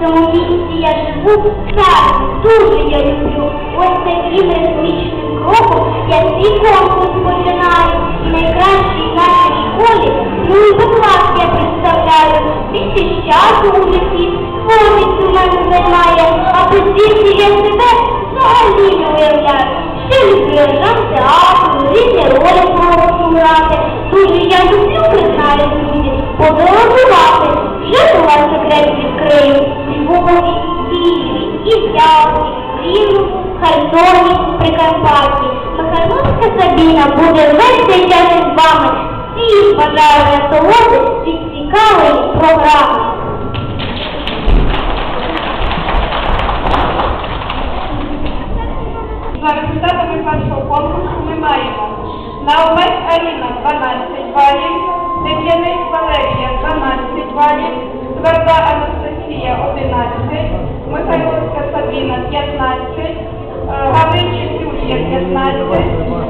В місці я живу, так, дуже я люблю. Ось таким ритмічним кроком я свій конкурс починаю. І найкращий в нашій школі ну поклад я представляю. Більше часу у житті повністю мене займає, а постійно я себе взагалі не уявляю. Ще люблю режим театру, різні ролі прошу грати. Дуже я люблю, признаюсь, люди, подорожувати. Вже у вас секрет відкрию. Львові, Києві, і Ялті, Рівному, Херсоні, Прикарпатті. Михайловська Сабіна буде весь цей час із вами. Всіх бажаю насолоди від цікавої програми. За результатами першого конкурсу ми маємо Наумець Аріна 12 Анастасія 11, Михайловська Сабіна 15, е, Юлія 15,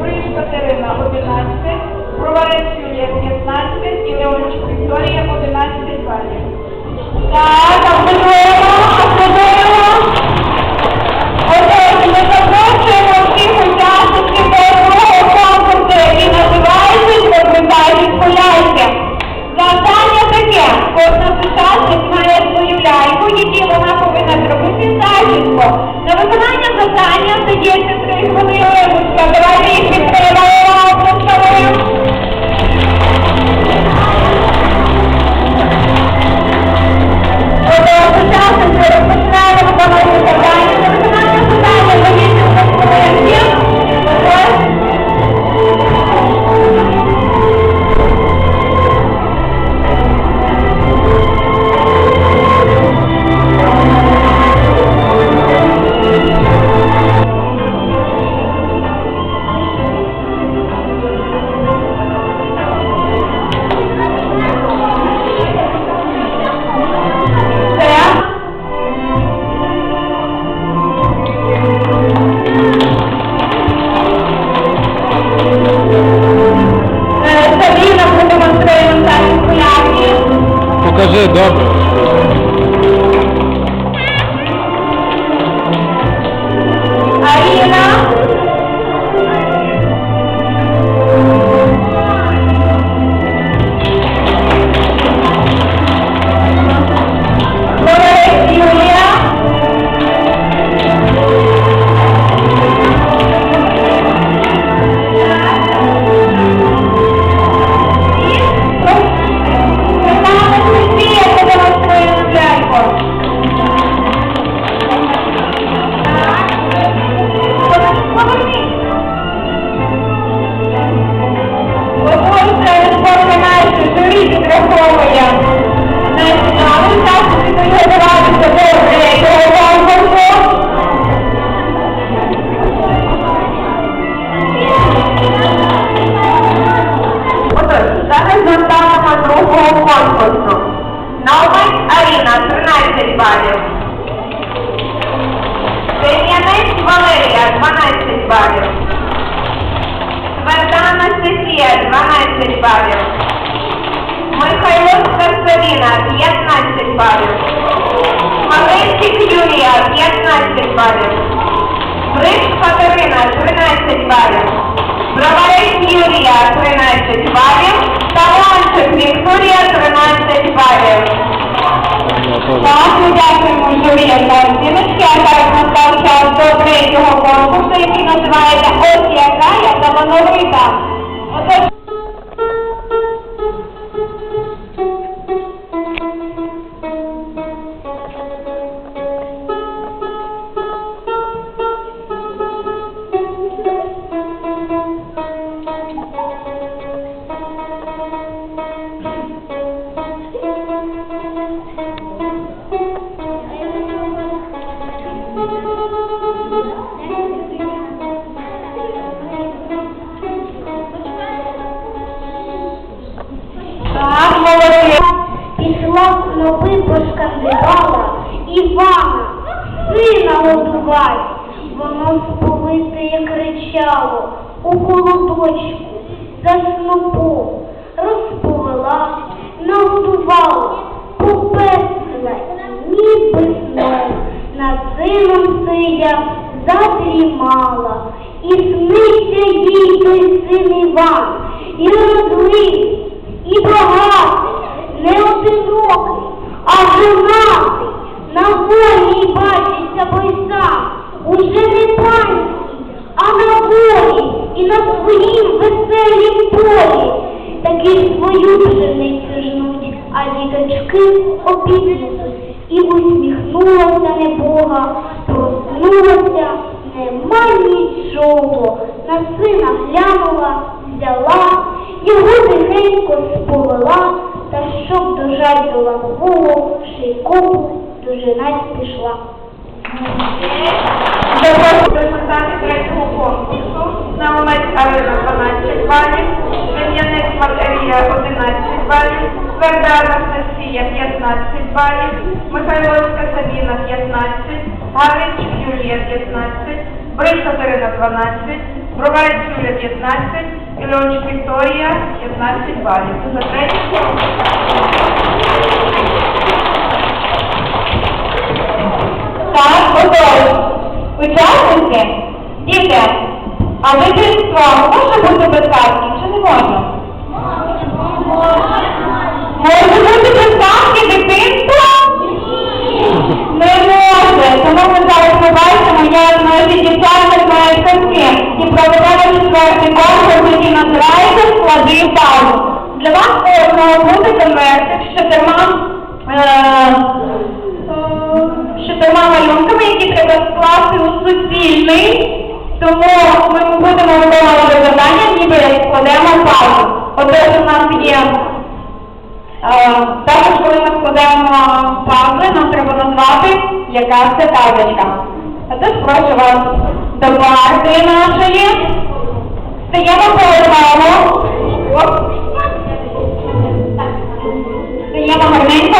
Бриш Катерина 11, Проварець Юлія 15 і Леонич Вікторія 11 балів. भूमि और मुस्कंदवाली 12 балів. Тверда Анастасія 12 балів. Михайловська Савіна 15 балів. Малинчик Юлія 15 балів. Брич Катерина 13 балів. Броварець Юлія 13 балів. Таланчик Вікторія дякуємо журі за оціночки, а зараз настав час до третього конкурсу, який називається «Ось яка я талановита». Отож, годувай. Воно сповите кричало у холодочку, за снопом, розповела, нагодувала, попесла, ніби сном. Над сином сидя задрімала, і сниться їй той син Іван, і розливий, і багато. не одинокий, а женатий. На волі бачиться бойцам, уже не панський, а на волі і на своїм веселім полі. Таки свою пшеницю жнуть, а діточки обіднуть. І усміхнулася небога, проснулася, нема нічого. На сина глянула, взяла, його тихенько сповела, та щоб дожать до лампового, шийкопу дожинать пішла. Запрошую результати третього конкурсу. Наумець Алина 12 балів, Дем'янець Валерія 11 балів, Тверда Анастасія 15 балів, Михайловська Сабіна 15, Галич Юлія 15, Брик Катерина 12, Бровець Юлія 15, Ільончик Вікторія 15 балів. За третій. Так, готові. Учасники, діти, а дитинство може бути без казки чи не може? Може бути без казки дитинство? Не може, тому ми зараз побачимо, як наші дівчата знають казки і проведемо четвертий конкурс, який називається «Склади пару». Для вас кожного буде конвертик з чотирма е, чотирма малюнками, які треба скласти у суцільний. Тому ми будемо виконувати ніби складемо пару. Отож у нас є також, коли ми складемо пазли, нам треба назвати, яка це. А тож прошу вас до парти нашої. Стаємо одному. Стаємо гарненько,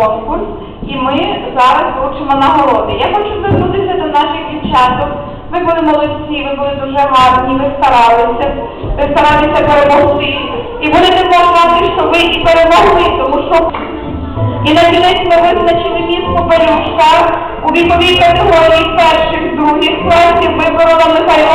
конкурс, і ми зараз вручимо нагороди. Я хочу звернутися до наших дівчаток. Ви були молодці, ви були дуже гарні, ви старалися, ви старалися перемогти. І будете знати, що ви і перемогли, тому що і на кінець ми визначили міст Попелюшка у віковій категорії перших, других класів виборола Михайловська